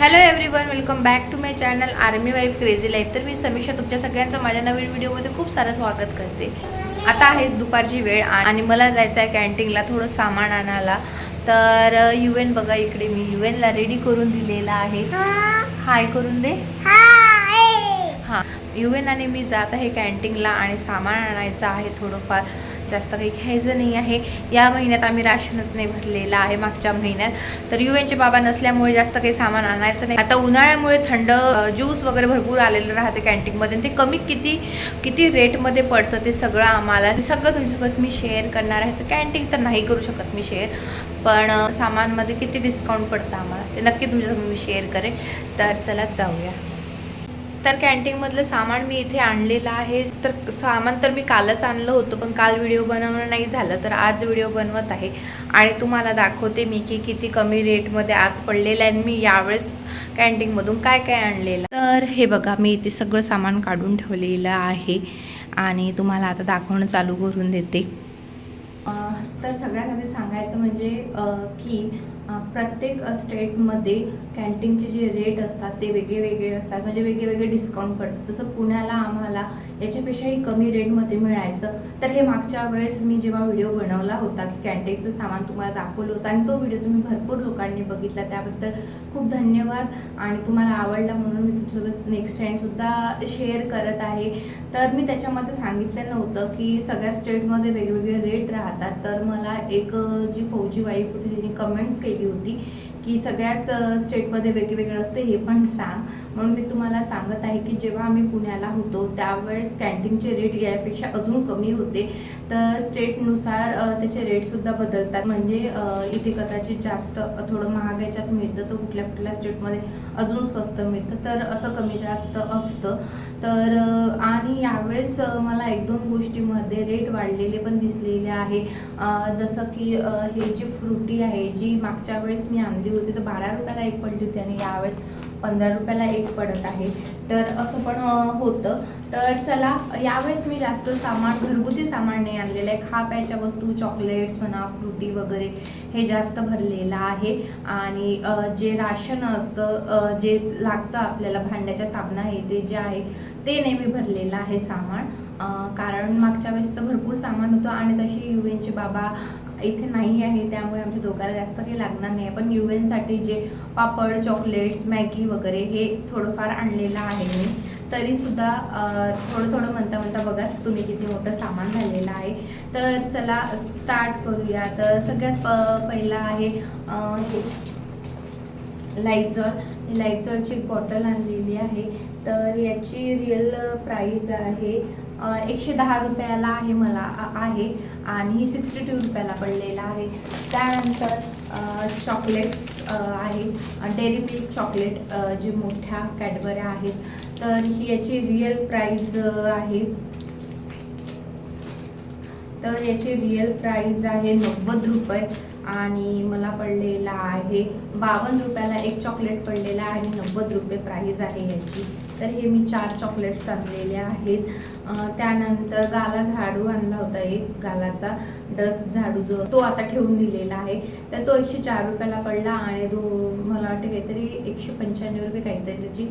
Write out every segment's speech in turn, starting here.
Hello everyone welcome back to my channel army wife crazy life तर मी समीक्षा तुमच्या सगळ्यांचं माझ्या नवीन व्हिडिओमध्ये खूप सारं स्वागत करते. आता आहे दुपारची वेळ आणि मला जायचं आहे कॅन्टीनला थोडं सामान आणायला. तर यू एन बघा इकडे मी यू एनला रेडी करून दिलेला आहे. हाय करून दे. हां. यू एन आणि मी जात आहे कॅन्टीनला आणि सामान आणायचं आहे थोडंफार. जास्त काही घ्यायचं नाही आहे. या महिन्यात आम्ही राशनच नाही भरलेलं आहे मागच्या महिन्यात. तर यू एनचे बाबा नसल्यामुळे जास्त काही सामान आणायचं नाही. आता उन्हाळ्यामुळे थंड ज्यूस वगैरे भरपूर आलेलं राहते कॅन्टीनमध्ये. ते कमी किती किती रेटमध्ये पडतं ते सगळं आम्हाला ते सगळं तुमच्यासोबत मी शेअर करणार आहे. तर कॅन्टीन तर नाही करू शकत मी शेअर पण सामानमध्ये किती डिस्काउंट पडतं आम्हाला ते नक्की तुमच्यासोबत मी शेअर करेन. तर चला जाऊया. तर कॅन्टीनमधलं सामान मी इथे आणलेलं आहे. तर सामान तर मी कालच आणलं होतं पण काल व्हिडिओ बनवणं नाही झालं तर आज व्हिडिओ बनवत आहे. आणि तुम्हाला दाखवते मी की किती कमी रेटमध्ये आज पडलेलं आहे आणि मी यावेळेस कॅन्टीनमधून काय काय आणलेलं. तर हे बघा मी इथे सगळं सामान काढून ठेवलेलं आहे. आणि तुम्हाला आता दाखवणं चालू करून देते. तर सगळ्यात आधी सांगायचं म्हणजे की प्रत्येक स्टेटमध्ये कॅन्टीनचे जे रेट असतात ते वेगळे वेगळे असतात. म्हणजे वेगळे वेगळे डिस्काउंट पडतात. जसं पुण्याला आम्हाला याच्यापेक्षाही कमी रेटमध्ये मिळायचं. तर हे मागच्या वेळेस मी जेव्हा व्हिडिओ बनवला होता की कॅन्टीनचं सामान तुम्हाला दाखवलं होतं आणि तो व्हिडिओ तुम्ही भरपूर लोकांनी बघितला त्याबद्दल खूप धन्यवाद. आणि तुम्हाला आवडला म्हणून मी तुमच्यासोबत नेक्स्ट टाईमसुद्धा शेअर करत आहे. तर मी त्याच्यामध्ये सांगितलं नव्हतं की सगळ्या स्टेटमध्ये वेगवेगळे रेट राहतात. तर मला एक जी फौजी वाईफ होती तिने कमेंट्स केली. होती की सगळ्याच स्टेटमध्ये वेगवेगळं असते हे पण सांग. म्हणून मी तुम्हाला सांगत आहे की जेव्हा आम्ही पुण्याला होतो त्यावेळेस कॅन्टीनचे रेट यापेक्षा अजून कमी होते. तर स्टेटनुसार त्याचे रेटसुद्धा बदलतात. म्हणजे इथे कदाचित जास्त थोडं महाग याच्यात मिळतं तर कुठल्या कुठल्या स्टेटमध्ये अजून स्वस्त मिळतं. तर असं कमी जास्त असतं. तर आणि यावेळेस मला एक दोन गोष्टीमध्ये रेट वाढलेले पण दिसलेले आहे. जसं की हे जी फ्रुटी आहे जी मागच्या वेळेस मी आणली होती तर बारा रुपयाला एक पडली होती आणि यावेळेस पंधरा रुपयाला एक पडत आहे. तर असं पण होतं. तर चला यावेळेस मी जास्त सामान घरगुती सामान नाही आणलेलं आहे. खा प्यायच्या वस्तू चॉकलेट्स म्हणा फ्रुटी वगैरे हे जास्त भरलेलं आहे. आणि जे राशन असतं जे लागतं आपल्याला भांड्याच्या साबणा हे ते जे आहे ते नेहमी भरलेलं आहे सामान. कारण मागच्या वेळेसचं भरपूर सामान होतं आणि तशी यू एनचे बाबा इथे नाही आहे त्यामुळे आमच्या दोघांना जास्त काही लागणार नाही. पण यू एनसाठी जे पापड चॉकलेट्स मॅगी वगैरे हे थोडंफार आणलेलं आहे मी. तरीसुद्धा थोडं थोडं म्हणता म्हणता बघाच तुम्ही किती मोठं सामान झालेलं आहे. तर चला स्टार्ट करूया. तर सगळ्यात प पहिला आहे हे. लायझॉल. लायझॉलची बॉटल आणलेली आहे. तर याची रिअल प्राईज आहे एकशे दहा रुपयाला आहे मला आहे. आणि सिक्स्टी टू रुपयाला पडलेला आहे. त्यानंतर चॉकलेट्स आहे. डेअरी मिल्क चॉकलेट जे मोठ्या कॅडबऱ्या आहेत. तर ही याची रिअल प्राईज आहे. तर याची रिअल प्राईज आहे नव्वद रुपये. आणि मला पडलेला आहे. बावन्न रुपयाला एक चॉकलेट पडलेला आहे आणि नव्वद रुपये प्राईज आहे याची. तर हे मी चार चॉकलेट्स आणलेले आहेत. त्यानंतर गाला झाडू आणला होता एक गालाचा डस्ट झाडू जो तो आता ठेवून दिलेला आहे. तर तो एकशे चार रुपयाला पडला आणि तो मला वाटते काहीतरी एकशे पंच्याण्णव रुपये काहीतरी त्याची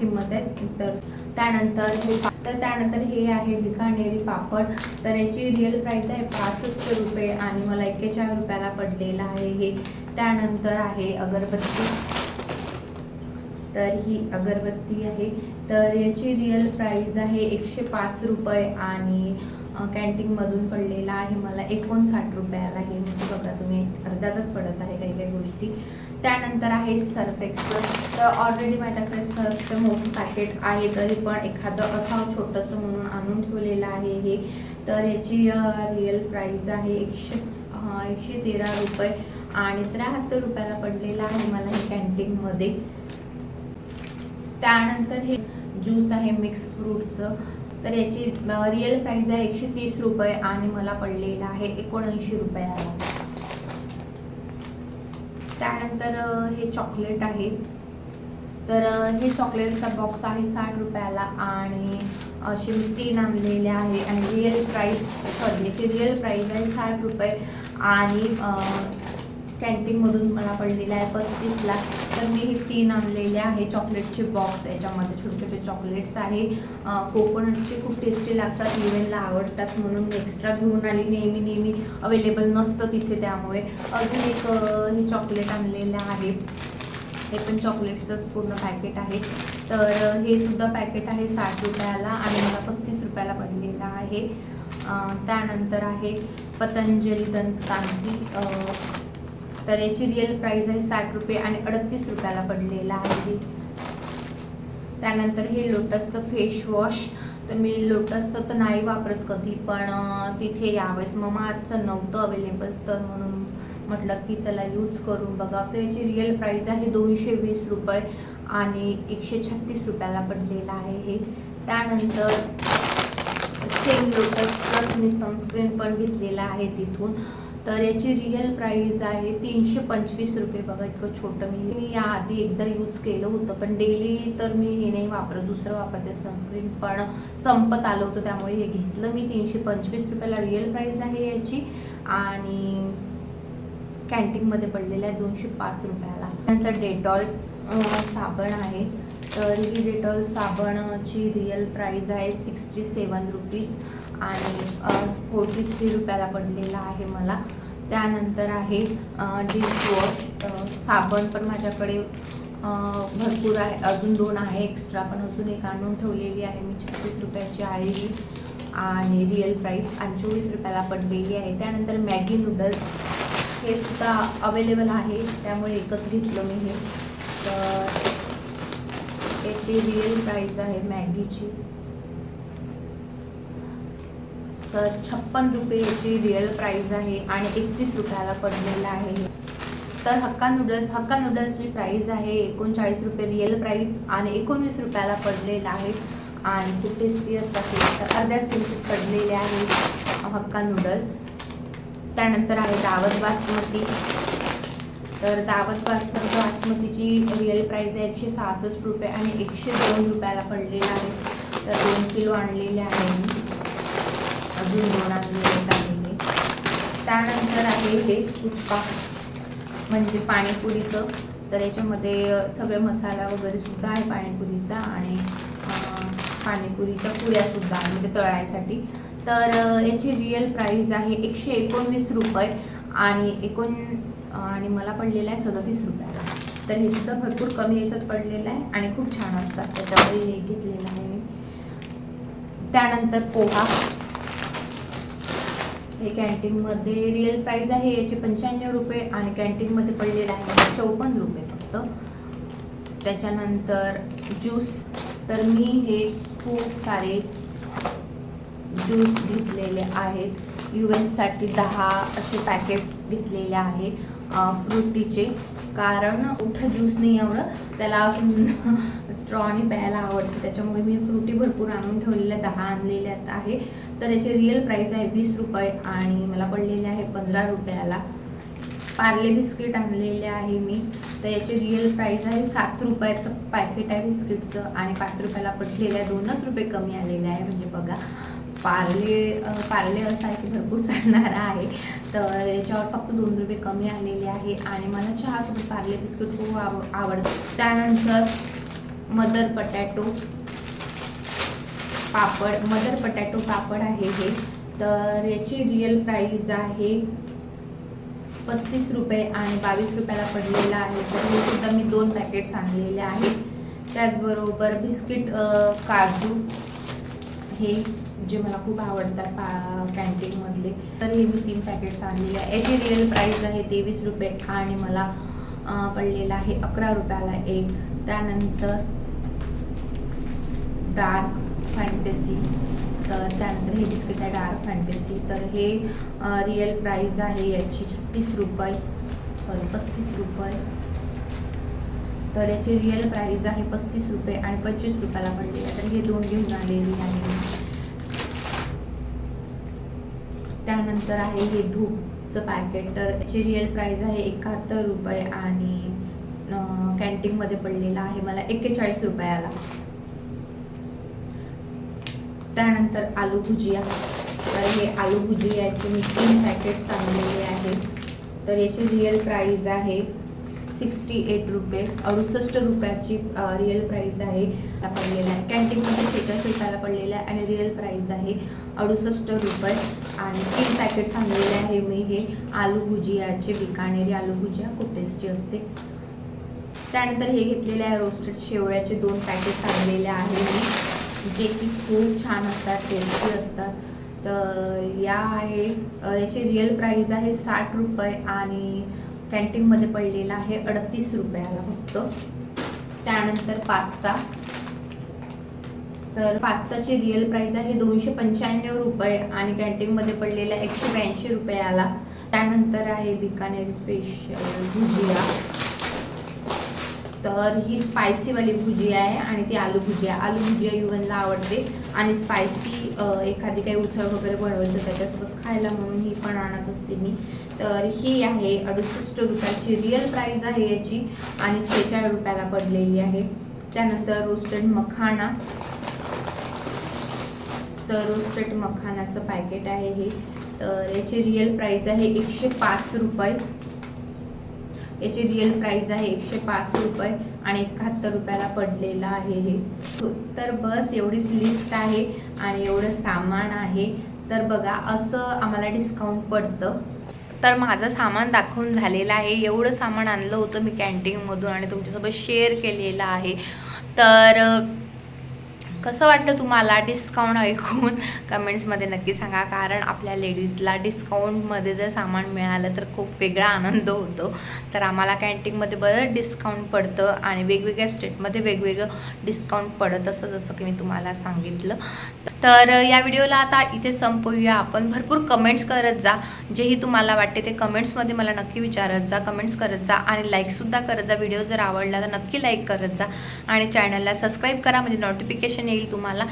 किंमत आहे. तर त्यानंतर हे तर त्यानंतर हे आहे बिकानेरी पापड. तर याची रिअल प्राईस आहे पासष्ट रुपये आणि मला एक्केचाळीस रुपयाला पडलेलं आहे हे. त्यानंतर आहे अगरबत्ती. तर ही अगरबत्ती आहे. तर याची रिअल प्राईज आहे एकशे पाच रुपये आणि कॅन्टीनमधून पडलेला आहे मला एकोणसाठ रुपयाला. हे म्हणजे बघा तुम्ही अर्ध्यातच पडत आहे काही काही गोष्टी. त्यानंतर आहे सर्फ एक्सप्रेस तर ऑलरेडी माझ्याकडे सर्फचं मोठं पॅकेट आहे तरी पण एखादं असं छोटंसं म्हणून आणून ठेवलेलं आहे हे. तर याची रिअल प्राईज आहे एकशे एकशे तेरा रुपये आणि त्र्याहत्तर रुपयाला पडलेला आहे मला हे कॅन्टीनमध्ये त्यानंतर हे ज्यूस आहे मिक्स फ्रूटचं तर याची रिअल प्राईज आहे एकशे तीस रुपये आणि मला पडलेला आहे एकोणऐंशी रुपयाला. त्यानंतर हे चॉकलेट आहे. तर हे चॉकलेटचा बॉक्स आहे साठ रुपयाला आणि असे मी तीन आणलेले आहे. आणि रिअल प्राईज सॉरी याची रिअल प्राईज आहे साठ रुपये आणि कॅन्टीनमधून मला पडलेला आहे पस्तीसला तर मी हे तीन आणलेले आहे. चॉकलेटचे बॉक्स याच्यामध्ये छोटे छोटे चॉकलेट्स आहे. कोकोनटचे खूप टेस्टी लागतात इव्हनला आवडतात म्हणून मी एक्स्ट्रा घेऊन आली. नेहमी नेहमी अवेलेबल नसतं तिथे त्यामुळे. अजून एक मी हे चॉकलेट आणलेलं आहे. हे पण चॉकलेटचंच पूर्ण पॅकेट आहे. तर हे सुद्धा पॅकेट आहे साठ रुपयाला आणि मला पस्तीस रुपयाला पडलेलं आहे. त्यानंतर आहे पतंजली दंतकांती. तर याची रिअल प्राईज आहे साठ रुपये आणि अडतीस रुपयाला पडलेला आहे. त्यानंतर हे लोटसचं फेस वॉश तर मी लोटसचं तर नाही वापरत कधी पण तिथे यावेळेस मग नव्हतं अवेलेबल तर म्हणून म्हटलं की चला यूज करून बघा तर याची रिअल प्राईज आहे दोनशे वीस रुपये आणि एकशे छत्तीस रुपयाला पडलेलं आहे हे. त्यानंतर सेम लोटसचंच मी सनस्क्रीन पण घेतलेलं आहे तिथून. तर याची रिअल प्राईज आहे तीनशे पंचवीस रुपये. बघा इतकं छोटं मी मी याआधी एकदा यूज केलं होतं पण डेली तर मी हे नाही वापरत. दुसरं वापरते सनस्क्रीन पण संपत आलं होतं त्यामुळे हे घेतलं मी. तीनशे पंचवीस रुपयाला रिअल प्राईज आहे याची. आणि कॅन्टीनमध्ये पडलेलं आहे दोनशे पाच रुपयाला. नंतर डेटॉल साबण आहे. तर ही डेटॉल साबणची रिअल प्राईज आहे सिक्स्टी सेवन रुपीज आणि फोर्टी थ्री रुपयाला पडलेला आहे मला. त्यानंतर आहे डिशवॉश साबण पण माझ्याकडे भरपूर आहे. अजून दोन आहे एक्स्ट्रा पण अजून एक आणून ठेवलेली आहे मी छत्तीस रुपयाची आहे. ही आणि रिअल प्राईस आणि चोवीस रुपयाला पडलेली आहे. त्यानंतर मॅगी नूडल्स हे सुद्धा अवेलेबल आहे. त्यामुळे एकच घेतलं मी हे. तर याची रिअल प्राईस आहे मॅगीची. तर छप्पन रुपये याची रिअल प्राईज आहे आणि एकतीस रुपयाला पडलेलं आहे. तर हक्का नूडल्स हक्का नूडल्सची प्राईज आहे एकोणचाळीस रुपये रिअल प्राईज आणि एकोणवीस रुपयाला पडलेलं आहे. आणि खूप टेस्टी असतात तर अर्ध्याच किमतीत पडलेले आहे हक्का नूडल त्यानंतर आहे दावत बासमती. तर दावत बासमती बासमतीची रिअल प्राईज आहे एकशे सहासष्ट रुपये आणि एकशे दोन रुपयाला पडलेलं आहे. तर दोन किलो आणलेले आहे. मी अजून आहे त्यानंतर आहे हे कुचका म्हणजे पाणीपुरीचं. तर याच्यामध्ये सगळे मसाला वगैरे सुद्धा आहे पाणीपुरीचा आणि पाणीपुरीच्या पुऱ्यासुद्धा आहे म्हणजे तळायसाठी. तर याची रिअल प्राईज आहे एकशे एकोणवीस रुपये आणि एकोण आणि मला पडलेलं आहे सदतीस रुपयाला. तर हे सुद्धा भरपूर कमी याच्यात पडलेलं आहे आणि खूप छान असतात. त्याच्यामुळे हे घेतलेलं आहे. त्यानंतर पोहा. हे कॅन्टीनमध्ये रिअल प्राईज आहे याचे पंच्याण्णव रुपये आणि कॅन्टीनमध्ये पडलेलं आहे चौपन्न रुपये फक्त. त्याच्यानंतर ज्यूस तर मी हे खूप सारे ज्यूस घेतलेले आहेत. यू एनसाठी दहा असे पॅकेट्स घेतलेले आहे फ्रुटीचे कारण उठं ज्यूस नाही आवडत त्याला असं स्ट्रॉनी प्यायला आवडतं. त्याच्यामुळे मी फ्रुटी भरपूर आणून ठेवलेल्या दहा आणलेल्या आहे. तर याची रिअल प्राईस आहे वीस रुपये आणि मला पडलेले आहे पंधरा रुपयाला. पार्ले बिस्किट आणलेले आहे मी. तर याची रिअल प्राईस आहे सात रुपयाचं पॅकेट आहे बिस्किटचं आणि पाच रुपयाला पडलेलं आहे. दोनच रुपये कमी आलेले आहे म्हणजे बघा. पार्ले पार्ले असं आहे की भरपूर चालणारा आहे. तर याच्यावर फक्त दोन रुपये कमी आलेले आहे. आणि मला चहासोबत पार्ले बिस्किट खूप आव आवडतं. त्यानंतर mother potato papad mother potato papad आहे हे. तर याची रिअल प्राईज आहे पस्तीस रुपये आणि बावीस रुपयाला पडलेला आहे. तर हे सुद्धा मी दोन पॅकेट्स आणलेले आहेत त्याचबरोबर बिस्किट काजू हे जे मला खूप आवडतात पा कॅन्टीनमधले तर हे मी तीन पॅकेट्स आणलेले आहे. याची रिअल प्राईस आहे तेवीस रुपये आणि मला पडलेलं पडलेला आहे अकरा रुपयाला एक. त्यानंतर डार्क फॅन्टसी. तर त्यानंतर हे बिस्किट आहे डार्क फॅन्टसी. तर हे रिअल प्राईज आहे याची छत्तीस रुपये. सॉरी पस्तीस रुपये. तर याची रिअल प्राईज आहे पस्तीस रुपये आणि पंचवीस रुपयाला पडलेली आहे. तर हे दोन घेऊन आलेली आहे. त्यानंतर आहे हे धूपचं पॅकेट तर याची रिअल प्राईज आहे एकाहत्तर रुपये आणि कॅन्टीनमध्ये पडलेला आहे. मला एक्केचाळीस रुपयाला. त्यानंतर आलू भुजिया. तर हे आलू भुजियाचे मी तीन पॅकेट्स आणलेले आहेत तर याची रिअल प्राईज आहे सिक्स्टी एट रुपये. अडुसष्ट रुपयाची रिअल प्राईज आहे. पडलेला आहे. कॅन्टीनमध्ये शेचाळीस रुपयाला पडलेला आहे आणि रिअल प्राईज आहे अडुसष्ट रुपये. आणि तीन पॅकेट्स आणलेले आहे मी हे आलू भुजियाचे बिकानेरी आलू भुजिया खूप टेस्टी असते. त्यानंतर हे घेतलेले आहे रोस्टेड शेवळ्याचे दोन पॅकेट्स आणलेले आहे मी. जे की खूप छान असतात टेस्टी असतात. तर या आहे याचे याची रिअल प्राईज आहे साठ रुपये आणि कॅन्टीनमध्ये पडलेला आहे अडतीस रुपयाला फक्त. त्यानंतर पास्ता. तर पास्ताची रिअल प्राईज आहे दोनशे पंच्याण्णव रुपये आणि कॅन्टीनमध्ये पडलेला एकशे ब्याऐंशी रुपयाला. त्यानंतर आहे बिकानेरी स्पेशल भुजिया. तर ही स्पायसीवाली भुजी आहे आणि ती आलू भुजिया. आलू भुजिया युवनला आवडते आणि स्पायसी एखादी काही उसळ वगैरे बनवली तर त्याच्यासोबत खायला म्हणून ही पण आणत असते मी. तर ही आहे अडुसष्ट रुपयाची रिअल प्राईज आहे याची आणि छेचाळीस रुपयाला पडलेली आहे. त्यानंतर रोस्टेड मखाना तर रोस्टेड मखानाचं पॅकेट आहे हे. तर याची रिअल प्राईज आहे एकशे पाच रुपये. याची रिअल प्राईज आहे एकशे पाच रुपये आणि एकाहत्तर रुपयाला पडलेलं आहे हे. तर बस एवढीच लिस्ट आहे आणि एवढं सामान आहे. तर बघा असं आम्हाला डिस्काउंट पडतं. तर माझं सामान दाखवून झालेलं आहे. एवढं सामान आणलं होतं मी कॅन्टीनमधून आणि तुमच्यासोबत शेअर केलेलं आहे. तर कसं वाटलं तुम्हाला डिस्काउंट ऐकून? कमेंट्समध्ये नक्की सांगा. कारण आपल्या लेडीजला डिस्काउंटमध्ये जर सामान मिळालं तर खूप वेगळा आनंद होतो. तर आम्हाला कॅन्टीनमध्ये बरंच डिस्काउंट पडतं आणि वेगवेगळ्या स्टेटमध्ये वेगवेगळं डिस्काउंट पडत असं जसं की मी तुम्हाला सांगितलं. तर या व्हिडिओला आता इथे संपवूया. आपण भरपूर कमेंट्स करत जा. जेही तुम्हाला वाटते ते कमेंट्समध्ये मला नक्की विचारत जा कमेंट्स करत जा आणि लाईकसुद्धा करत जा. व्हिडिओ जर आवडला तर नक्की लाईक करत जा. आणि चॅनलला सबस्क्राईब करा म्हणजे नोटिफिकेशन येईल तुम्हाला.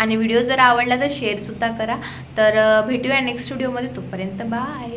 आणि व्हिडिओ जर आवडला तर शेअरसुद्धा करा. तर भेटूया नेक्स्ट व्हिडिओमध्ये तोपर्यंत बाय